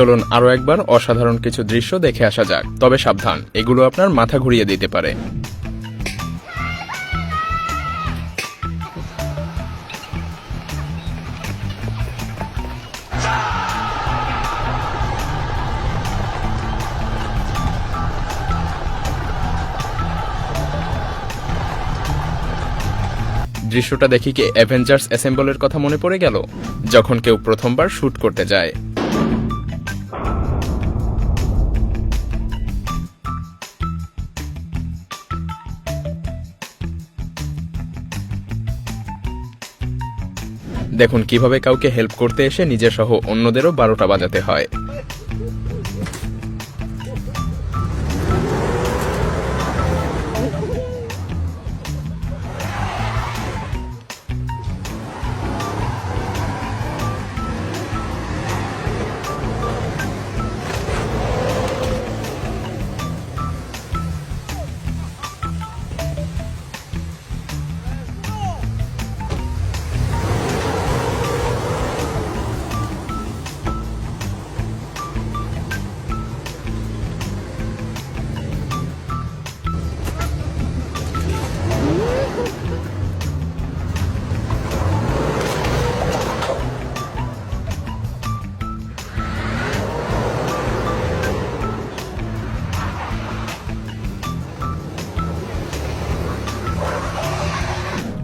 চলুন আরও একবার অসাধারণ কিছু দৃশ্য দেখে আসা যাক। তবে সাবধান, এগুলো আপনার মাথা ঘুরিয়ে দিতে পারে। দৃশ্যটা দেখি কি অ্যাভেঞ্জার্স অ্যাসেম্বলের কথা মনে পড়ে গেল? যখন কেউ প্রথমবার শুট করতে যায়। দেখুন কীভাবে কাউকে হেল্প করতে এসে নিজের সহ অন্যদেরও বারোটা বাজাতে হয়।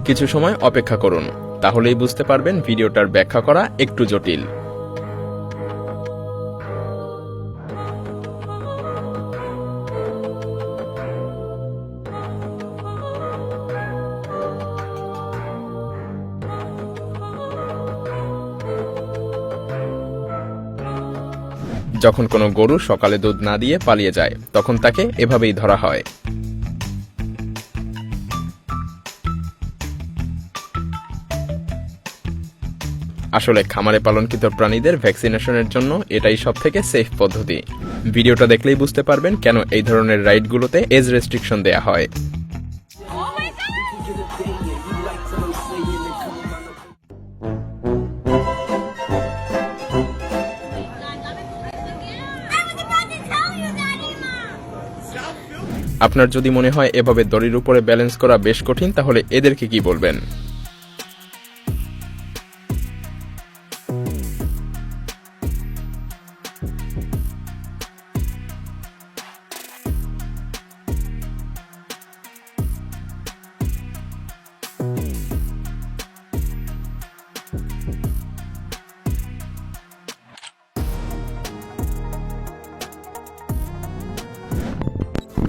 কিছু সময় অপেক্ষা করুন, তাহলেই বুঝতে পারবেন ভিডিওটার ব্যাখ্যা করা একটু জটিল। যখন কোনো গরু সকালে দুধ না দিয়ে পালিয়ে যায়, তখন তাকে এভাবেই ধরা হয়। আসলে খামারে পালনকৃত প্রাণীদের ভ্যাকসিনেশনের জন্য এটাই সব থেকে সেফ পদ্ধতি ভিডিওটা দেখলেই বুঝতে পারবেন কেন এই ধরনের রাইডগুলোতে এজ রেস্ট্রিকশন দেয়া হয়! আপনার যদি মনে হয় এভাবে দড়ির উপরে ব্যালেন্স করা বেশ কঠিন, তাহলে এদেরকে কি বলবেন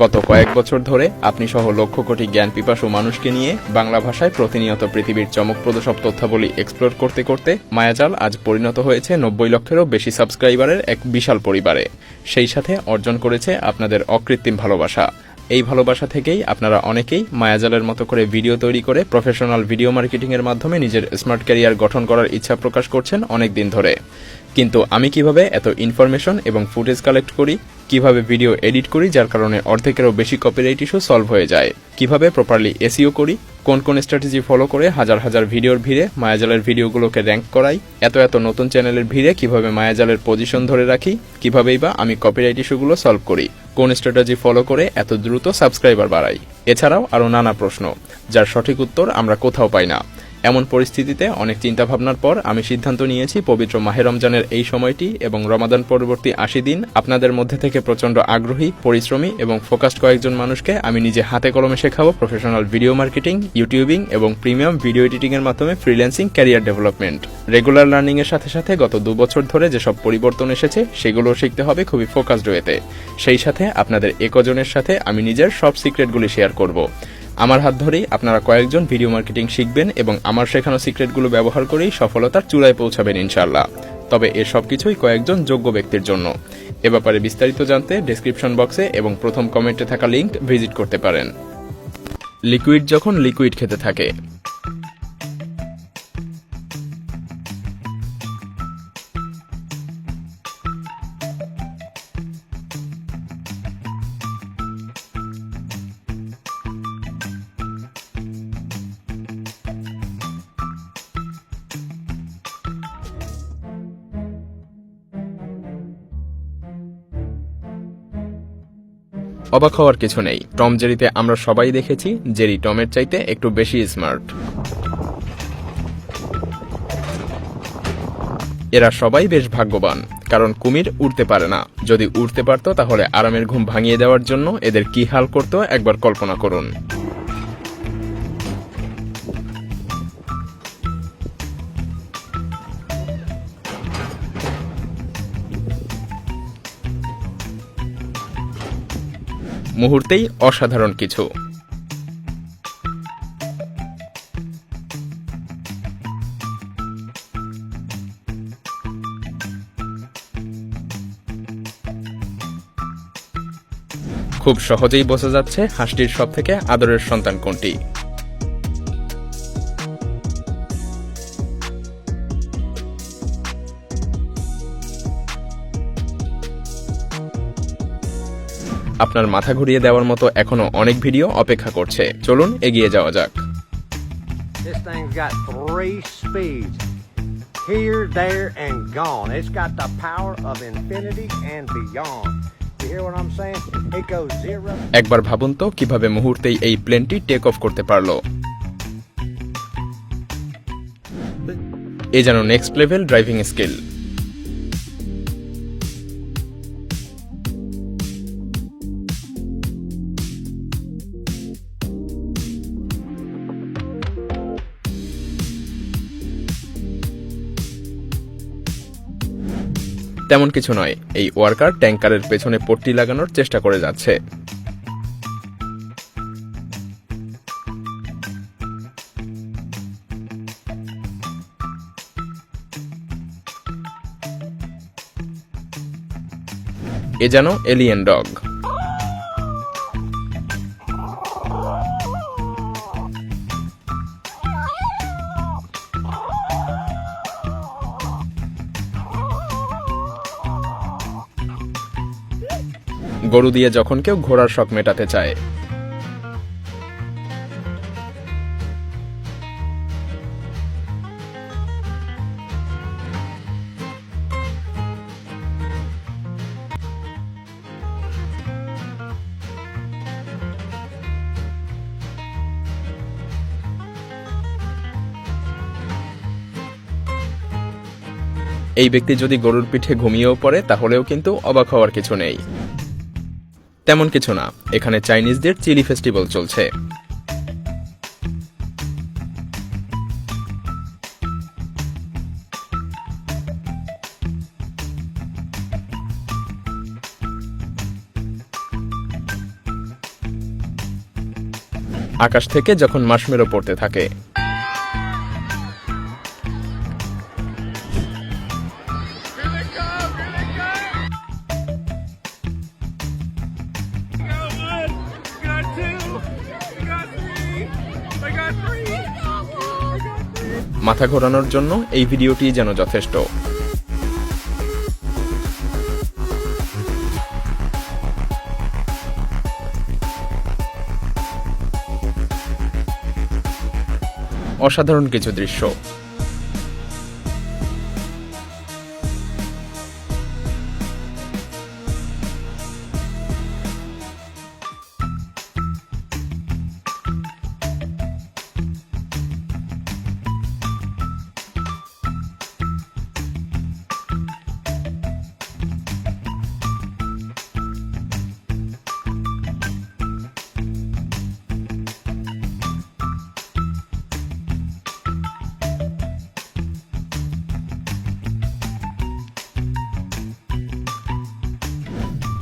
গত কয়েক বছর ধরে আপনি সহ লক্ষ কোটি জ্ঞান পিপাসু মানুষকে নিয়ে বাংলা ভাষায় প্রতিনিয়ত পৃথিবীর চমকপ্রদ সব তথ্যাবলী এক্সপ্লোর করতে করতে মায়াজাল আজ পরিণত হয়েছে নব্বই লক্ষেরও বেশি সাবস্ক্রাইবারের এক বিশাল পরিবারে। সেই সাথে অর্জন করেছে আপনাদের অকৃত্রিম ভালোবাসা। এই ভালোবাসা থেকেই আপনারা অনেকেই মায়াজালের মতো করে ভিডিও তৈরি করে প্রফেশনাল ভিডিও মার্কেটিং এর মাধ্যমে নিজের স্মার্ট ক্যারিয়ার গঠন করার ইচ্ছা প্রকাশ করছেন অনেক দিন ধরে। কিন্তু আমি কীভাবে এত ইনফরমেশন এবং ফুটেজ কালেক্ট করি কীভাবে ভিডিও এডিট করি, যার কারণে অর্ধেকেরও বেশি কপিরাইট ইস্যু সলভ হয়ে যায়। কীভাবে প্রপারলি এসিও করি, কোন কোন স্ট্র্যাটেজি ফলো করে হাজার হাজার ভিডিওর ভিড়ে মায়াজালের ভিডিওগুলোকে র্যাঙ্ক করাই, এত এত নতুন চ্যানেলের ভিড়ে কীভাবে মায়াজালের পজিশন ধরে রাখি, কিভাবেই বা আমি কপিরাইট ইস্যুগুলো সলভ করি, কোন স্ট্র্যাটেজি ফলো করে এত দ্রুত সাবস্ক্রাইবার বাড়াই। এছাড়াও আরও নানা প্রশ্ন, যার সঠিক উত্তর আমরা কোথাও পাই না। এমন পরিস্থিতিতে অনেক চিন্তা ভাবনার পর আমি সিদ্ধান্ত নিয়েছি, পবিত্র মাহে রমজানের এই সময়টি এবং রমাদান পরবর্তী আশি দিন আপনাদের মধ্যে থেকে প্রচণ্ড আগ্রহী, পরিশ্রমী এবং ফোকাসড কয়েকজন মানুষকে আমি নিজে হাতে কলমে শেখাবো প্রফেশনাল ভিডিও মার্কেটিং, ইউটিউবিং এবং প্রিমিয়াম ভিডিও এডিটিং এর মাধ্যমে freelancing, career development. Regular learning এর সাথে সাথে গত দু বছর ধরে যেসব পরিবর্তন এসেছে সেগুলো শিখতে হবে খুবই ফোকাসড ওয়েতে। সেই সাথে আপনাদের একজনের সাথে আমি নিজের সব সিক্রেটগুলি শেয়ার করব। আমার হাত ধরেই আপনারা কয়েকজন ভিডিও মার্কেটিং শিখবেন এবং আমার শেখানো সিক্রেটগুলো ব্যবহার করেই সফলতার চূড়ায় পৌঁছাবেন ইনশাল্লাহ তবে এ সব কিছুই কয়েকজন যোগ্য ব্যক্তির জন্য। এ ব্যাপারে বিস্তারিত জানতে ডিসক্রিপশন বক্সে এবং প্রথম কমেন্টে থাকা লিঙ্ক ভিজিট করতে পারেন। লিকুইড যখন লিকুইড খেতে থাকে অবাক হওয়ার কিছু নেই। টম জেরিতে আমরা সবাই দেখেছি, জেরি টমের চাইতে একটু বেশি স্মার্ট এরা সবাই বেশ ভাগ্যবান, কারণ কুমির উড়তে পারে না। যদি উড়তে পারত, তাহলে আরামের ঘুম ভাঙিয়ে দেওয়ার জন্য এদের কি হাল করত একবার কল্পনা করুন। মুহূর্তেই অসাধারণ কিছু। খুব সহজেই বোঝা যাচ্ছে হাঁসটির সব থেকে আদরের সন্তান কোনটি। আপনার মাথা ঘুরিয়ে দেওয়ার মতো এখনও অনেক ভিডিও অপেক্ষা করছে। চলুন এগিয়ে যাওয়া যাক। This thing's got three speeds here, there, and gone. It's got the power of infinity and beyond. একবার ভাবুন তো কীভাবে মুহূর্তেই এই প্লেনটি টেক অফ করতে পারল। এ যেন নেক্সট লেভেল ড্রাইভিং স্কিল তেমন কিছু নয়, এই ওয়ার্কার ট্যাঙ্কারের পেছনে পট্টি লাগানোর চেষ্টা করে যাচ্ছে। এ যেন এলিয়েন ডগ। গরু দিয়ে যখন কেউ ঘোড়ার শখ মেটাতে চায়। এই ব্যক্তি যদি গরুর পিঠে ঘুমিয়েও পড়ে, তাহলেও কিন্তু অবাক হওয়ার কিছু নেই। তেমন কিছু না। এখানে চাইনিজদের চিলি ফেস্টিভ্যাল চলছে। আকাশ থেকে যখন মাসমেরো পড়তে থাকে। মাথা ঘোরানোর জন্য এই ভিডিওটি যেন যথেষ্ট। অসাধারণ কিছু দৃশ্য।